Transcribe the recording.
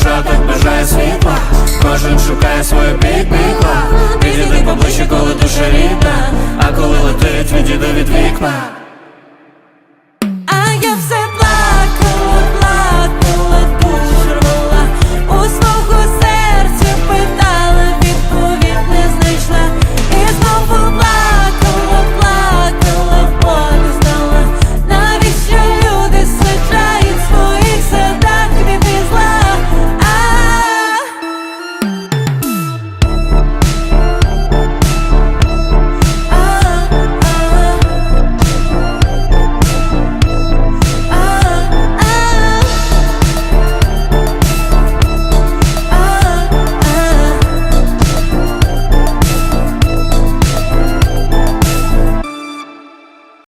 душа так бажає світла, кожен шукає свою бік-бікла Підійди поближче, коли душа рідна, а коли летить, відійди від вікна